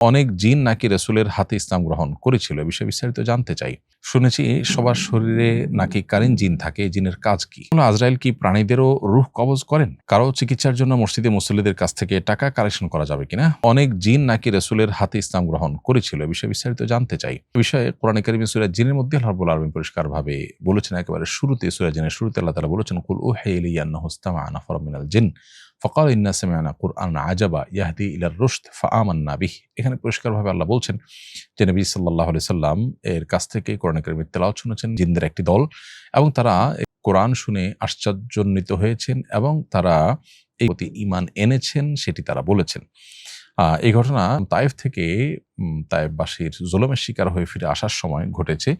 অনেক জিন নাকি রসুলের হাতে ইসলাম গ্রহণ করেছিল বিষয়ে বিস্তারিত জানতে চাই। শুনেছি সবার শরীরে নাকি কারিন জিন থাকে জিনের কাজ কি? আজরাইল কি প্রাণীদেরও রুহ কবজ করেন? কারও চিকিৎসার জন্য মসজিদে মুসল্লিদের কাছ থেকে টাকা কালেকশন করা যাবে কিনা? অনেক জিন নাকি রসুলের হাতে ইসলাম গ্রহণ করেছিল বিষয়ে বিস্তারিত জানতে চাই। বিষয়ে কোরআন কারিমে সুরা জিনের মধ্যে আল্লাহ রাব্বুল আলামিন পরিষ্কার ভাবে বলেছেন, একেবারে শুরুতে, সুরা জিনের শুরুতে আল্লাহ তালা বলেছেন, কুল উহাইয়া আন্নাহু ইসতামা নাফারুম মিনাল জিন। ফকাল ইন্না সামিআনা কুরআন আজাবা ইয়াহদি ইলার রুশদ ফাআমান্না বিহ। এখানে পরিষ্কারভাবে আল্লাহ বলছেন যে নবী আলাইহি সাল্লাম এর কাছ থেকে কোরআন কারিমের শুনেছেন, জিন্দের একটি দল। এবং তারা কোরআন শুনে আশ্চর্যান্বিত হয়েছেন এবং তারা এই প্রতি ইমান এনেছেন, সেটি তারা বলেছেন। এই ঘটনা তায়েফ থেকে উম, তায়েফবাসীর জুলুমের শিকার হয়ে ফিরে আসার সময় ঘটেছে।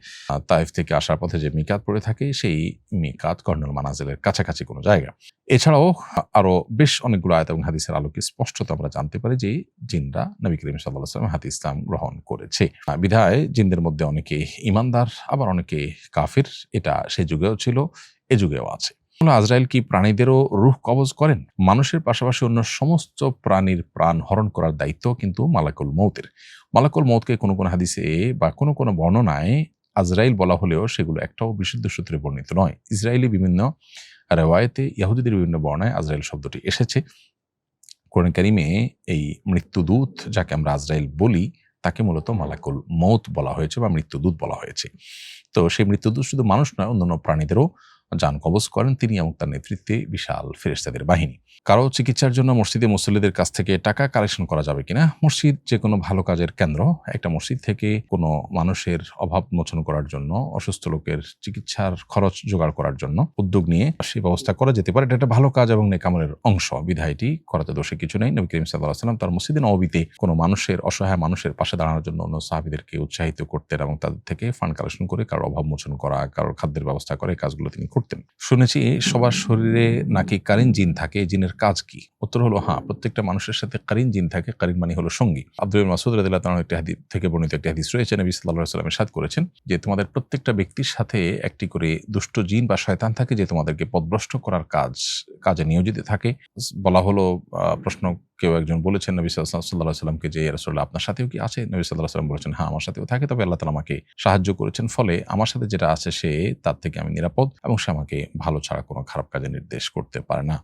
তায়েফ থেকে আসার পথে যে মিকাত পড়ে থাকে সেই মিকাত কর্নেল মানাজেলের কাছাকাছি কোনো জায়গা। এছাড়াও আরও বেশ অনেকগুলো আয়াত এবং হাদিসের আলোকে স্পষ্টত আমরা জানতে পারি যে জিনরা নবী করিম সাল্লাহ সাল্লাম হাতি ইসলাম গ্রহণ করেছে। বিধায় জিনদের মধ্যে অনেকে ইমানদার আবার অনেকে কাফির। এটা সে যুগেও ছিল এ যুগেও আছে। আজরাইল কি প্রাণীদেরও রুহ কবজ করেন? মানুষের পাশাপাশি অন্য সমস্ত প্রাণীর প্রাণ হরণ করার দায়িত্ব কিন্তু মালাকুল মৌতের মালাকুল মৌতকে কোনো কোনো হাদিসে বা কোনো কোনো বর্ণনায় আজরাইল বলা হলেও সেগুলো একটাও বিশুদ্ধ সূত্রে বর্ণিত নয়। ইসরায়েলি বিভিন্ন রেওয়ায়তে ইয়াহুদিদের বিভিন্ন বর্ণায় আজরাইল শব্দটি এসেছে। কোরআন কারিমে এই মৃত্যুদূত যাকে আমরা আজরাইল বলি, তাকে মূলত মালাকুল মৌত বলা হয়েছে বা মৃত্যুদূত বলা হয়েছে। তো সেই মৃত্যুদূত শুধু মানুষ নয়, অন্যান্য প্রাণীদেরও যান কবজ করেন, তিনি এবং তার নেতৃত্বে বিশাল ফেরেস্তাদের বাহিনী। কারও চিকিৎসার জন্য মসজিদে মুসল্লিদের কাছ থেকে টাকা কালেকশন করা যাবে কিনা? মসজিদ যে কোনো ভালো কাজের কেন্দ্র। একটা মসজিদ থেকে কোনো মানুষের অভাব মোচন করার জন্য, অসুস্থ লোকের চিকিৎসার খরচ জোগাড় করার জন্য উদ্যোগ নিয়ে সেই ব্যবস্থা করা যেতে পারে। এটা একটা ভালো কাজ এবং নেকামলের অংশ। বিধায়টি করাতে দোষে কিছু নেই। নবী করিম সাল্লাহ সাল্লাম তার মসজিদে নবীতে কোনো মানুষের, অসহায় মানুষের পাশে দাঁড়ানোর জন্য অন্য সাহাবিদেরকে উৎসাহিত করতেন এবং তাদের থেকে ফান্ড কালেকশন করে কারোর অভাব মোচন করা, কারোর খাদ্যের ব্যবস্থা করে কাজগুলো তিনি করতেন। শুনেছি সবার শরীরে নাকি কারিন জিন থাকে জিনের কাজ কি? উত্তর হলো হ্যাঁ প্রত্যেকটা মানুষের সাথে কারিন জিন থাকে কারিন মানে হলো সঙ্গী। আব্দুল মাসুদ রাদিল্লাহ তাআলা একটি হাদিস থেকে বর্ণিত একটি হাদিস রয়েছে নবী আলাইহি সাল্লামের সাথ করেছেন যে তোমাদের প্রত্যেকটা ব্যক্তির সাথে একটি করে দুষ্ট জিন বা শয়তান থাকে যে তোমাদেরকে পদভ্রষ্ট করার কাজ কাজে নিয়োজিত থাকে। বলা হলো প্রশ্ন কেউ একজন বলেছেন নবী সাল্লাহ সাল্লামকে যে আসলে আপনার সাথেও কি আছে? নবী সাল্লাহ সাল্লাম বলেছেন হ্যাঁ আমার সাথেও থাকে। তবে আল্লাহ তালা আমাকে সাহায্য করেছেন। ফলে আমার সাথে যেটা আছে, সে তার থেকে আমি নিরাপদ এবং সে আমাকে ভালো ছাড়া কোনো খারাপ কাজে নির্দেশ করতে পারে না।